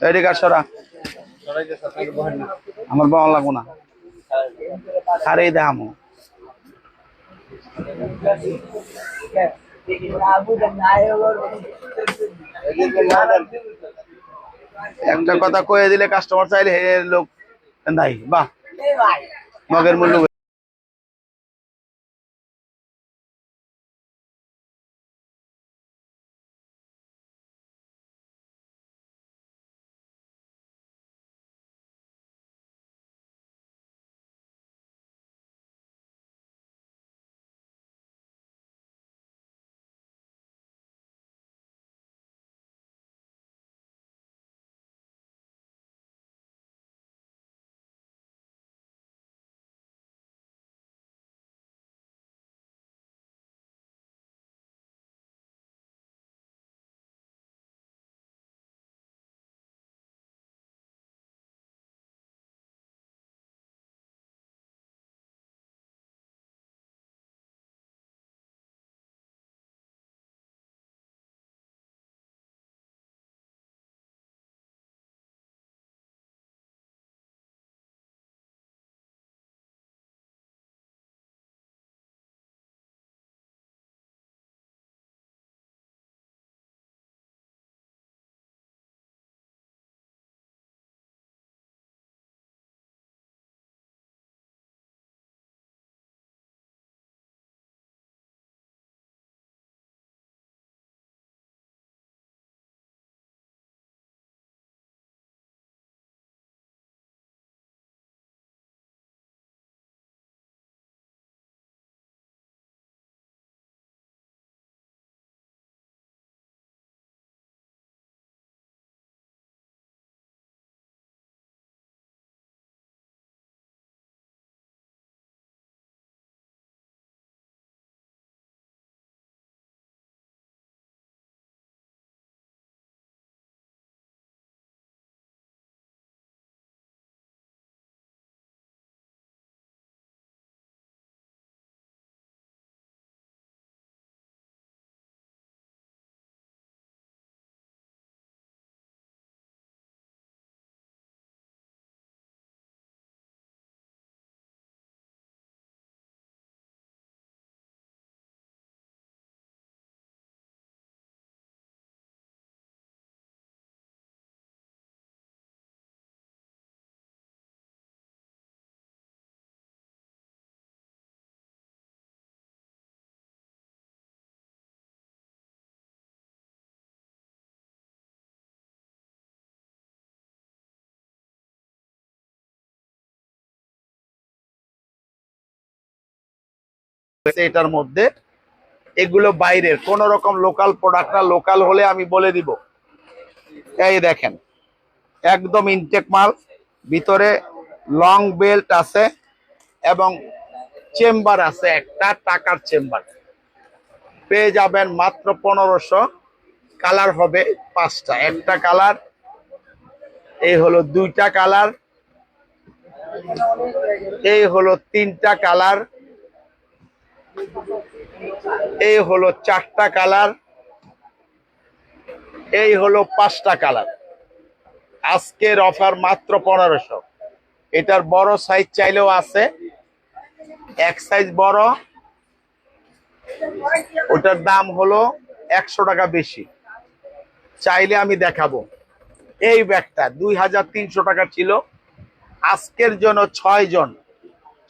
এদিকে সরা? আমার বাবা লাগবো না। আরে দেখামো। একটা কথা কয়ে দিলে কাস্টমার চাইলে লোক নাই বাহ। মগের মূল্য এটার মধ্যে। এগুলো বাইরের, কোন রকম লোকাল প্রোডাক্ট না লোকাল হলে আমি বলে দিব। এই দেখেন, একদম ইনটেক মাল, ভিতরে লং বেল্ট আছে এবং চেম্বার আছে একটা, টাকার চেম্বার পেয়ে যাবেন মাত্র পনেরোশো। কালার হবে পাঁচটা, একটা কালার, এই হলো দুইটা কালার, এই হলো তিনটা কালার। এই হলো চারটা কালার, এই হলো পাঁচটা কালার। আজকের অফার মাত্র পনেরোশো। এটার বড় সাইজ চাইলেও আছে, এক সাইজ বড়। ওটার দাম হলো একশো টাকা বেশি। চাইলে আমি দেখাবো। এই ব্যাগটা দুই হাজার তিনশো টাকা ছিল। আজকের জন্য ছয় জন।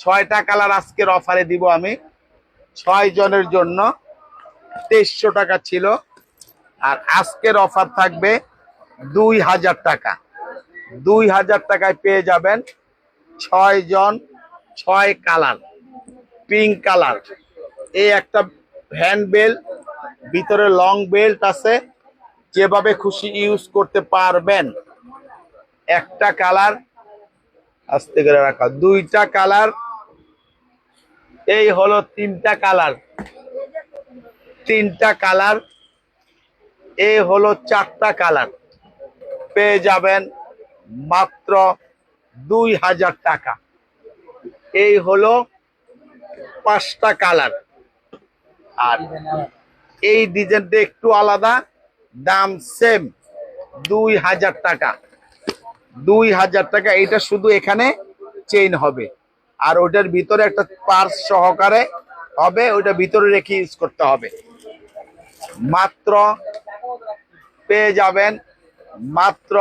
ছয়টা কালার আজকের অফারে দিব আমি। ছয় জনের জন্য তেইশশো টাকা ছিল। আর আজকের অফার থাকবে দুই হাজার টাকা। দুই হাজার টাকায় পেয়ে যাবেন ছয় জন ছয় কালার পিঙ্ক কালার। এই একটা হ্যান্ড বেল্ট ভিতরে লং বেল্ট আছে। যেভাবে খুশি ইউজ করতে পারবেন। একটা কালার, আস্তে করে রাখা। দুইটা কালার এই হলো তিনটা কালার। তিনটা কালার। এই হলো চারটা কালার। পেয়ে যাবেন মাত্র দুই হাজার টাকা। এই হলো পাঁচটা কালার। আর এই ডিজাইনটা একটু আলাদা, দাম সেম, দুই হাজার টাকা। দুই হাজার টাকা এটা শুধু এখানে চেইন হবে। আর ওইটার ভিতরে একটা পার্স সহকারে হবে, ওইটা ভিতরে রেখে ইউজ করতে হবে। মাত্র পেয়ে যাবেন, মাত্র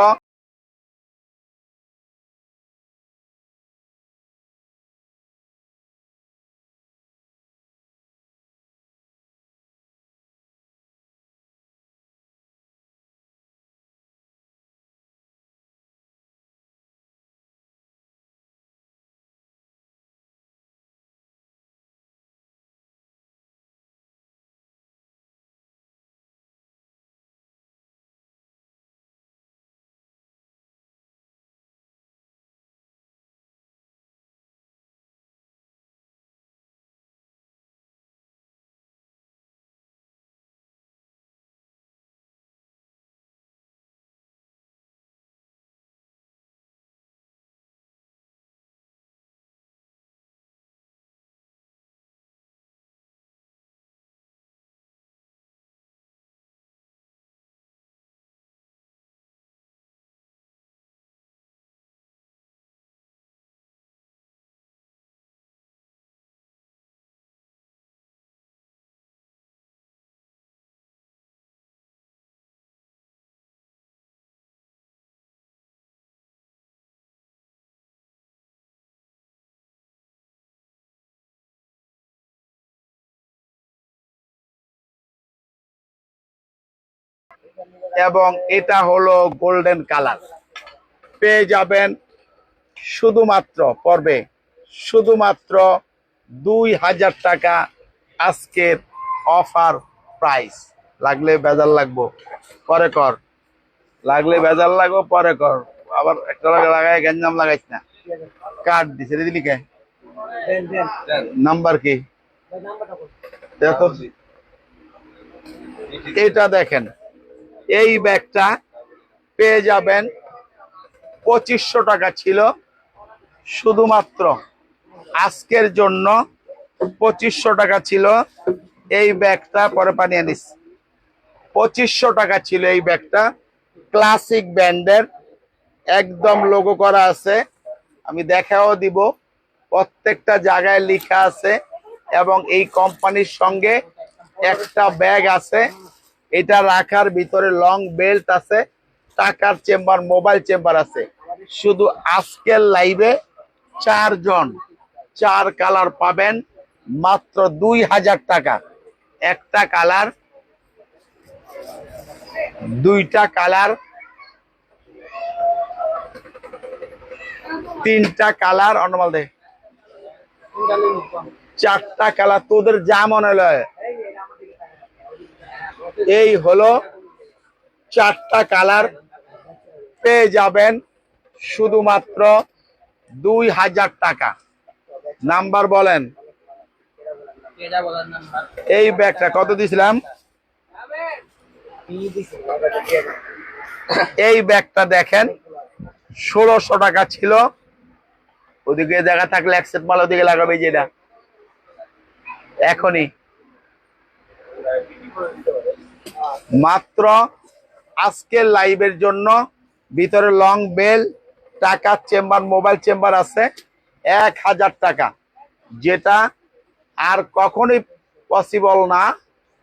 এবং এটা হলো গোল্ডেন কালার পেয়ে যাবেন শুধুমাত্র পর্বে শুধুমাত্র দুই হাজার টাকা আজকের অফার প্রাইস লাগলে বেজাল লাগবো পরে কর। লাগলে বেজাল লাগবো পরে কর। আবার একটা লাগে লাগাই গেঞ্জাম লাগাইছ না। কার্ড দিছে দিলি কে? নাম্বার কি? দেখো। এটা দেখেন। এই ব্যাগটা পেয়ে যাবেন পঁচিশশো টাকা ছিল। শুধুমাত্র আজকের জন্য পঁচিশশো টাকা ছিল এই ব্যাগটা, পরে পানি আনিস পঁচিশশো টাকা ছিল এই ব্যাগটা। ক্লাসিক ব্র্যান্ডের, একদম লোগো করা আছে। আমি দেখাও দিব। প্রত্যেকটা জায়গায় লেখা আছে এবং এই কোম্পানির সঙ্গে একটা ব্যাগ আছে। এটা রাখার ভিতরে লং বেল্ট আছে, টাকার চেম্বার মোবাইল চেম্বার আছে। শুধু আজকের লাইভে চারজন, চার কালার পাবেন, মাত্র দুই হাজার টাকা। একটা কালার দুইটা কালার তিনটা কালার অনমাল দে। চারটা কালার তোদের যা মনে হয়। এই হলো চারটা কালার। পেয়ে যাবেন শুধুমাত্র দুই হাজার টাকা। নাম্বার বলেন। এই ব্যাগটা কত দিছিলাম? এই ব্যাগটা দেখেন, ষোলোশো টাকা ছিল। ওদিকে দেখা থাকলে একসেট মাল ওদিকে লাগাবে যেটা। এখনই। মাত্র আজকের লাইভের জন্য ভিতরে লং বেল টাকার চেম্বার মোবাইল চেম্বার আছে, এক হাজার টাকা। যেটা আর কখনোই পসিবল না।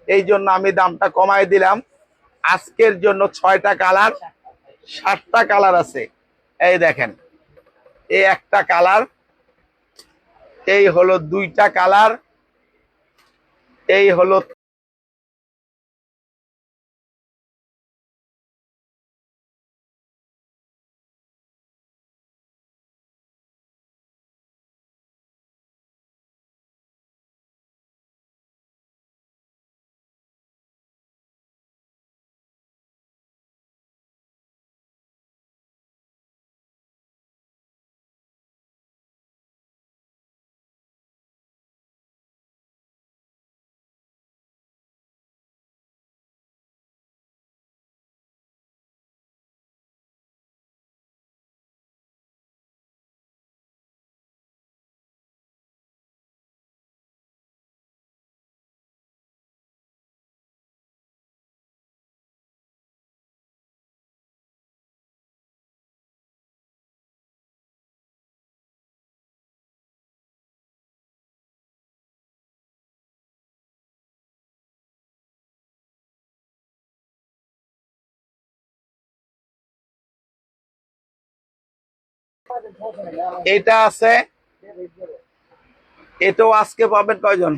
এই জন্য আমি দামটা কমাই দিলাম। আজকের জন্য ছয়টা কালার সাতটা কালার আছে। এই দেখেন, এই একটা কালার এই হলো দুইটা কালার এই হলো এটা আছে। এটাও আজকে পাবেন কয়জন?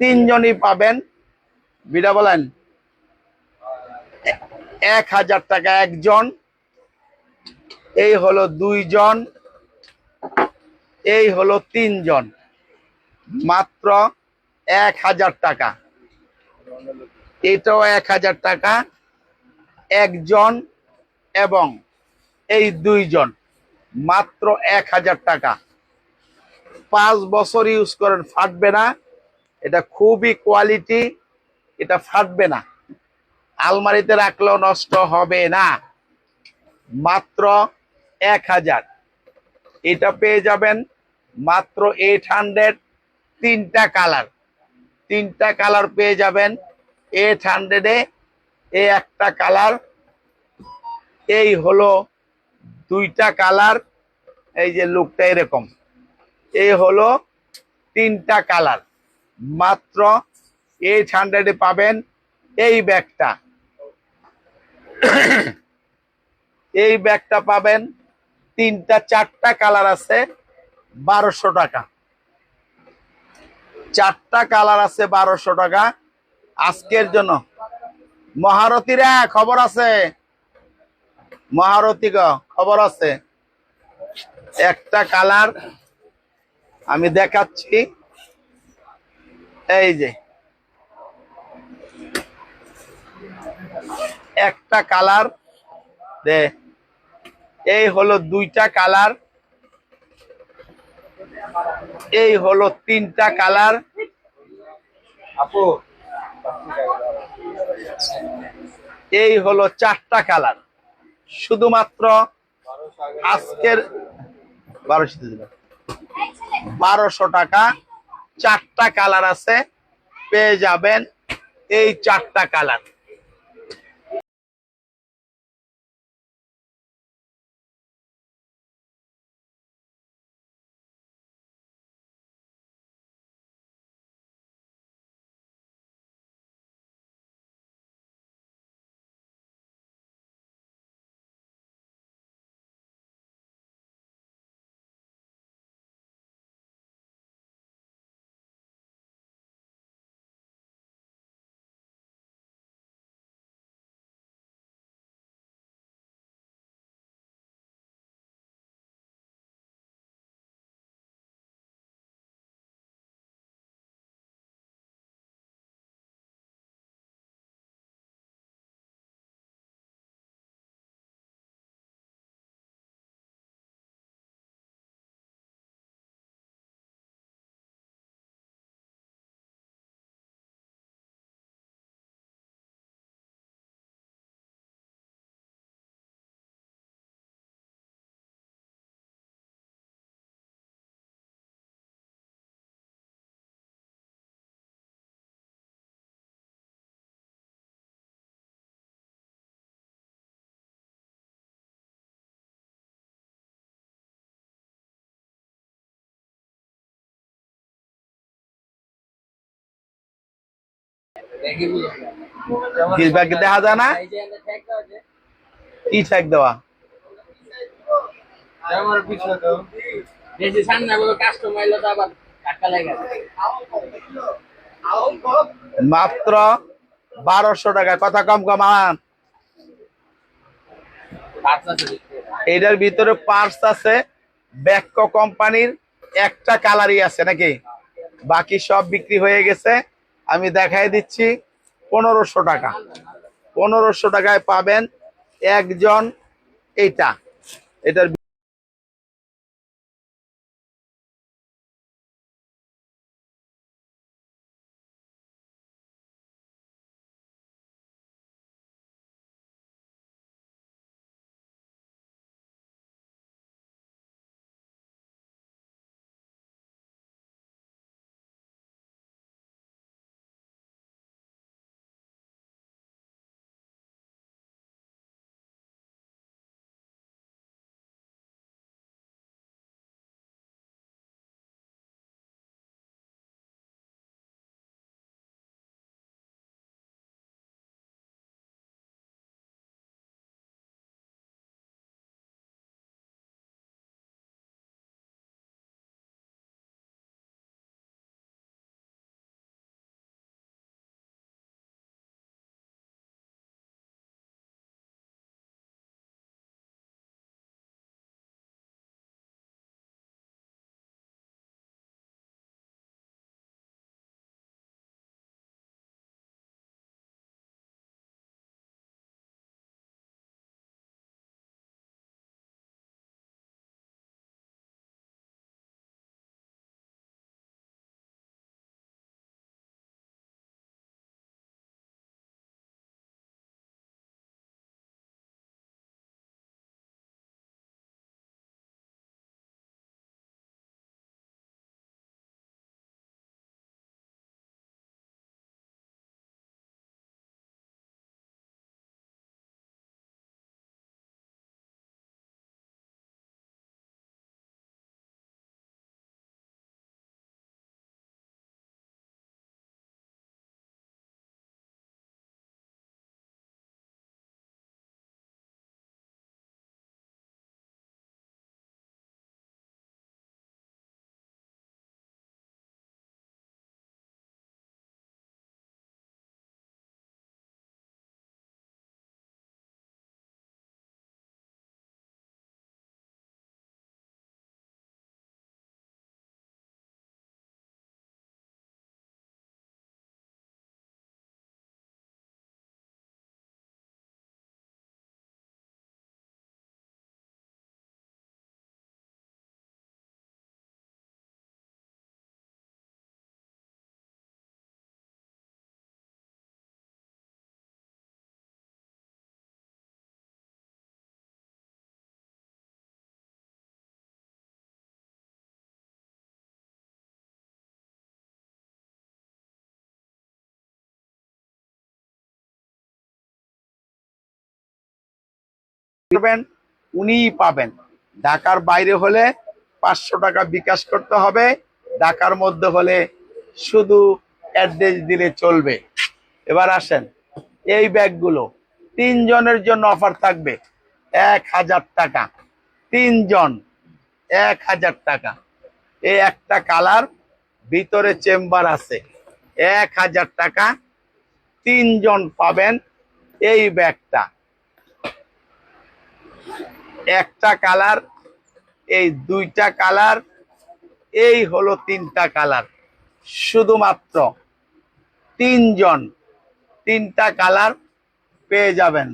তিনজনই পাবেন। বিটা বলেন, এক হাজার টাকা একজন। এই হলো দুইজন। এই হলো তিনজন। মাত্র এক হাজার টাকা। এটাও এক হাজার টাকা। একজন এবং এই দুইজন। মাত্র এক হাজার টাকা। পাঁচ বছর ইউজ করেন, ফাটবে না। এটা খুবই কোয়ালিটি এটা ফাটবে না। আলমারিতে রাখলেও নষ্ট হবে না। মাত্র এক হাজার। এটা পেয়ে যাবেন মাত্র এইট হান্ড্রেড তিনটা কালার। তিনটা কালার পেয়ে যাবেন এইট হান্ড্রেডে এ। একটা কালার, এই হলো দুইটা কালার, এই যে লুকটা এরকম। এই হলো তিনটা কালার। মাত্র এইট হান্ড্রেডে পাবেন এই ব্যাগটা। এই ব্যাগটা পাবেন তিনটা, চারটা কালার আছে, বারোশো টাকা। চারটা কালার আছে, বারোশো টাকা। আজকের জন্য। মহারথীরা, খবর আছে। মহারথী গো, খবর আছে? একটা কালার আমি দেখাচ্ছি। এই যে। একটা কালার দে। এই হলো দুইটা কালার। এই হলো তিনটা কালার। আপু। এই হলো চারটা কালার। শুধুমাত্র আজকের বারোশো বারোশো টাকা চারটা কালার আছে পেয়ে যাবেন এই চারটা কালার ফিডব্যাক দেখা যায় না? কি ঠেক দেওয়া? মাত্র বারোশো টাকা কথা কম কম আন। এটার ভিতরে পার্টস আছে ব্যাক্য কোম্পানির একটা কালারই আছে নাকি? বাকি সব বিক্রি হয়ে গেছে। আমি দেখাই দিচ্ছি পনেরোশো টাকা। পনেরোশো টাকায় পাবেন একজন এইটা। এটার করবেন, উনিই পাবেন। ঢাকার বাইরে হলে পাঁচশো টাকা বিকাশ করতে হবে, ঢাকার মধ্যে হলে শুধু অ্যাড্রেস দিলে চলবে। এবার আসেন, এই ব্যাগগুলো তিনজনের জন্য অফার থাকবে, এক হাজার টাকা। তিনজন, এক হাজার টাকা। এই একটা কালার, ভিতরে চেম্বার আছে, এক হাজার টাকা। তিনজন পাবেন এই ব্যাগটা। একটা কালার, এই দুইটা কালার, এই হলো তিনটা কালার। শুধুমাত্র তিনজন তিনটা কালার পেয়ে যাবেন।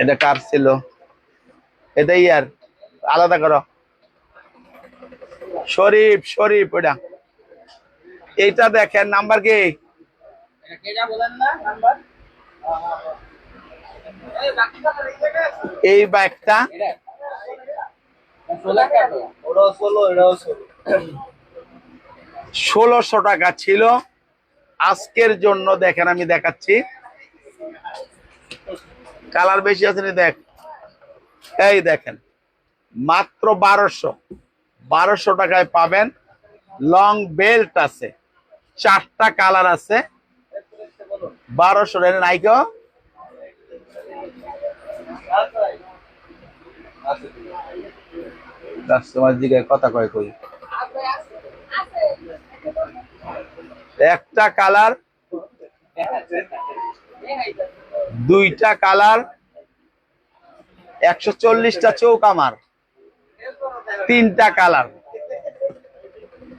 এটা কার ছিল? এটাই আর আলাদা করো। শরীফ শরীফ ওটা এইটা দেখেন, নাম্বার কি এটা কেটা বলেন না নাম্বার এই ষোলো ষোলোশো টাকা ছিল। আজকের জন্য দেখেন, আমি দেখাচ্ছি। কালার বেশি আছে নি, দেখ। এই দেখেন, মাত্র বারোশো। বারোশো টাকায় পাবেন। লং বেল্ট আছে। চারটা কালার আছে। বারোশো নাইকো। কাস্টমার দিকে কথা কয় কই? একটা কালার, দুইটা কালার, একশো চল্লিশটা চৌক আমার, তিনটা কালার।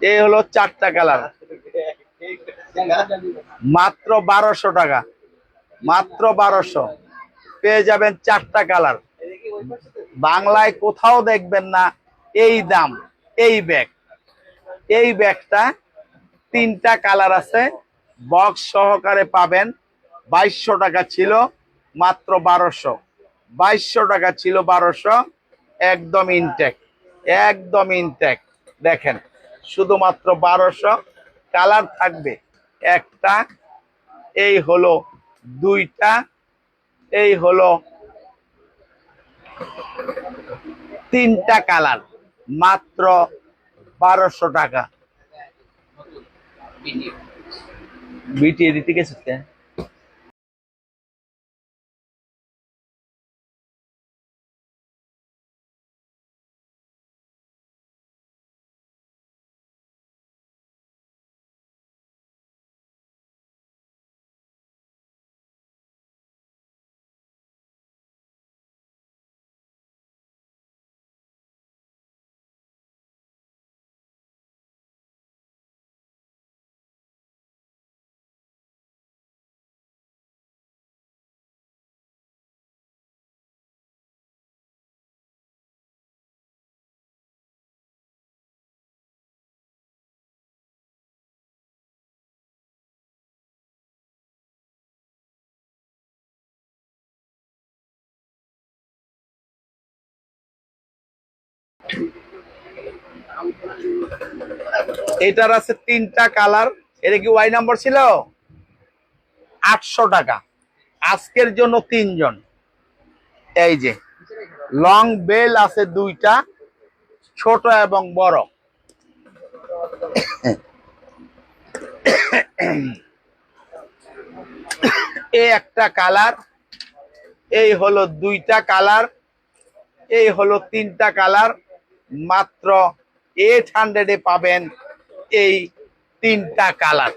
এই হলো চারটা কালার। মাত্র বারোশো টাকা, মাত্র বারোশো। পেয়ে যাবেন চারটা কালার। বাংলায় কোথাও দেখবেন না, এই দাম, এই ব্যাগ এই ব্যাগটা তিনটা কালার আছে বক্স সহকারে পাবেন, বাইশশো টাকা ছিল, মাত্র বারোশো। বাইশশো টাকা ছিল বারোশো, একদম ইনটেক একদম ইনটেক দেখেন, শুধুমাত্র বারোশো কালার থাকবে একটা, এই হলো দুইটা, এই হলো তিনটা কালার মাত্র বারোশো টাকা বিটিএ দিতে গেছে? এটার আছে তিনটা কালার। এটা কি ওয়াই নাম্বার ছিল? আটশো টাকা। আজকের জন্য তিনজন। এই যে লং বেল আছে দুইটা, ছোট এবং বড়। এই একটা কালার, এই হলো দুইটা কালার, এই হলো তিনটা কালার। মাত্র এইট হান্ড্রেডে পাবেন এই তিনটা কালার।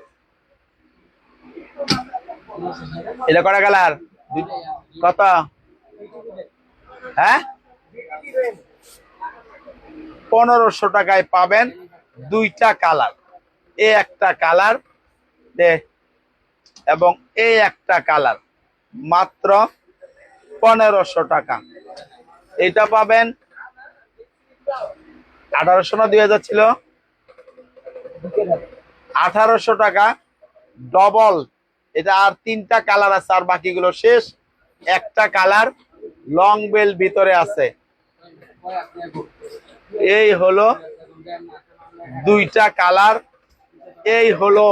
এটা কটা কালার? কত? হ্যাঁ? পনেরোশো টাকায় পাবেন দুইটা কালার। এ একটা কালার এবং এই একটা কালার। মাত্র পনেরোশো টাকা। এটা পাবেন আঠারোশো না দুই হাজার ছিল? আঠারোশো টাকা ডবল এটা আর তিনটা কালার আছে, আর বাকিগুলো শেষ। একটা কালার লং বেল ভিতরে আছে। এই হলো দুইটা কালার এই হলো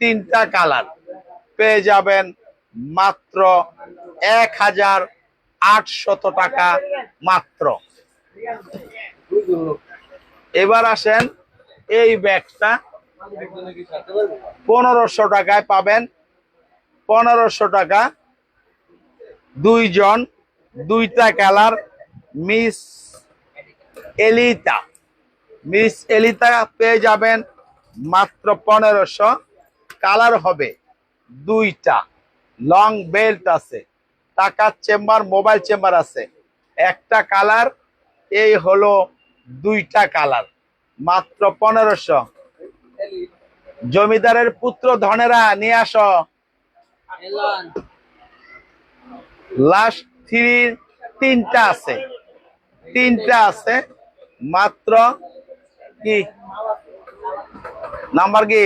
তিনটা কালার পেয়ে যাবেন মাত্র এক হাজার আটশত টাকা মাত্র। এবার আসেন, এই ব্যাগটা পনেরোশো টাকায় পাবেন। পনেরোশো টাকা, দুইজন, দুইটা কালার, মিস এলিতা। মিস এলিতা পেয়ে যাবেন মাত্র পনেরোশো। কালার হবে দুইটা, লং বেল্ট আছে, টাকার চেম্বার, মোবাইল চেম্বার আছে। একটা কালার, এই হলো দুইটা কালার। মাত্র পনেরোশো। জমিদারের পুত্র ধনেরা, নিয়ে আস। লাস্ট থ্রি তিনটা আছে। তিনটা আছে। মাত্র কি? নাম্বার কি?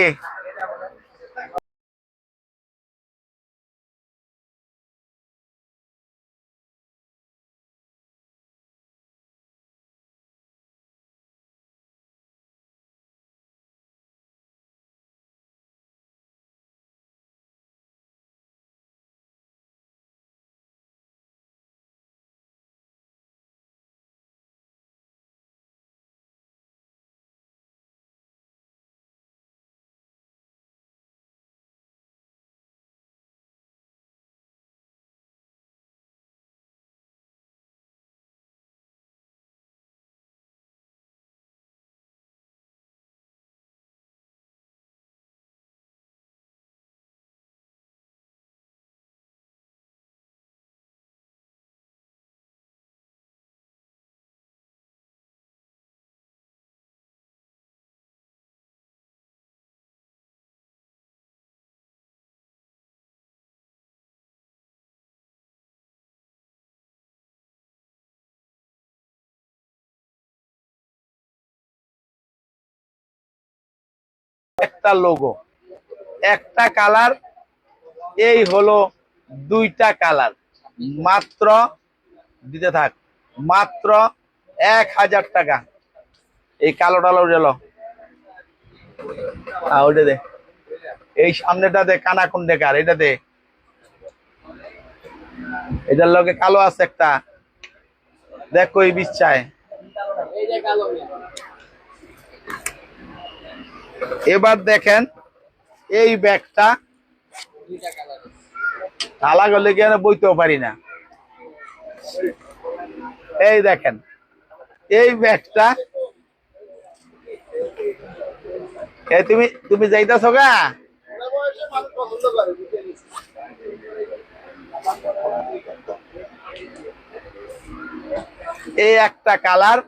একটা লোগো একটা কালার এই হলো দুইটা কালার মাত্র, দিতে থাক, মাত্র এক হাজার টাকা। এই কালো টালো গেল দে। এই সামনেটা দে কানা কুন্ডেকার এটা দে। এটার লগে কালো আছে একটা। দেখ কই বিচ্ছায়। এবার দেখেন, এই ব্যাগটা তালা গেলে কি বইতেও পারি না। এই দেখেন, এই ব্যাগটা এ তুমি তুমি যাইতেছো গা? এই একটা কালার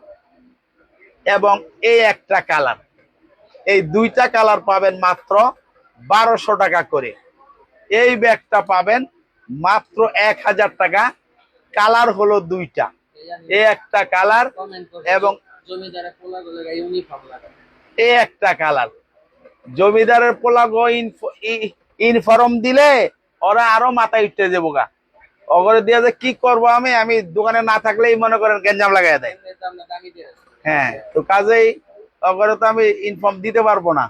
এবং এই একটা কালার। এই দুইটা কালার পাবেন মাত্র বারোশো টাকা করে। এই ব্যাগটা পাবেন মাত্র এক হাজার টাকা। কালার হলো দুইটা। এই একটা কালার এবং এই একটা কালার। জমিদারের পোলাগো ইনফর্ম দিলে ওরা আরও মাথায় উঠতে যাব গা। অগরে দিয়ে যে কি করব আমি? আমি দোকানে না থাকলেই মনে করেন গেঞ্জাম লাগাই দেয়। হ্যাঁ তো কাজেই অগরে তো আমি ইনফর্ম দিতে পারব না।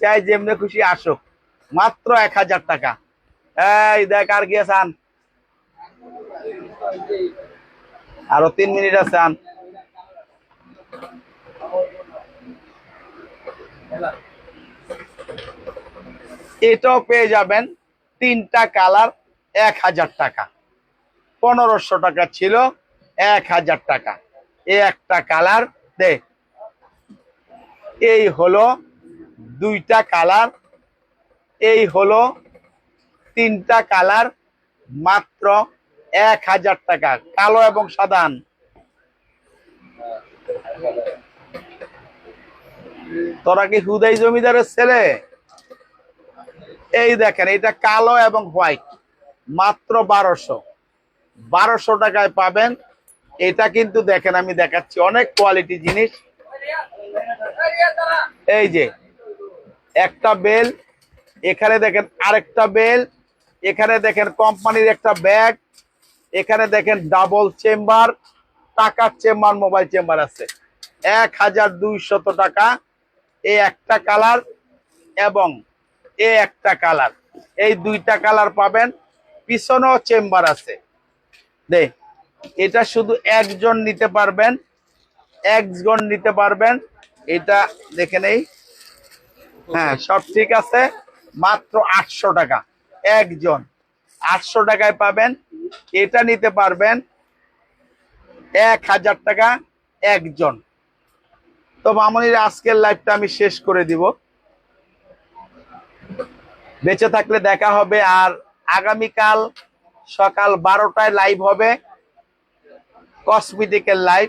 চাই যেমনি খুশি আসুক। মাত্র এক হাজার টাকা। এই দেখ আর গিয়েছান আরও তিন মিনিট আছে আন। এটাও পেয়ে যাবেন তিনটা কালার এক হাজার টাকা। পনেরোশো টাকা ছিল, এক হাজার টাকা। একটা কালার দে এই হলো দুইটা কালার, এই হলো তিনটা কালার, মাত্র এক হাজার টাকা, কালো এবং সাদান তোরা কি হুদাই জমিদারের ছেলে? এই দেখেন, এটা কালো এবং হোয়াইট, মাত্র বারোশো। বারোশো টাকায় পাবেন। এটা কিন্তু দেখেন, আমি দেখাচ্ছি, অনেক কোয়ালিটি জিনিস। এই যে, একটা বেল, এখানে দেখেন আরেকটা বেল, এখানে দেখেন কোম্পানির একটা ব্যাগ, এখানে দেখেন ডাবল চেম্বার, টাকার চেম্বার, মোবাইল চেম্বার আছে। এক হাজার দুইশত টাকা এই একটা কালার এবং এ একটা কালার। এই দুইটা কালার পাবেন, পিছনেও চেম্বার আছে। দে, এটা শুধু একজন নিতে পারবেন, একজন নিতে পারবেন এটা দেখে নেই। হ্যাঁ সব ঠিক আছে। মাত্র আটশো টাকা। একজন। আটশো টাকায় পাবেন। এটা নিতে পারবেন। এক হাজার টাকা একজন। তো মামনির আজকের লাইভটা আমি শেষ করে দিব। বেঁচে থাকলে দেখা হবে আর আগামীকাল সকাল বারোটায় লাইভ হবে। কসমেটিকের লাইভ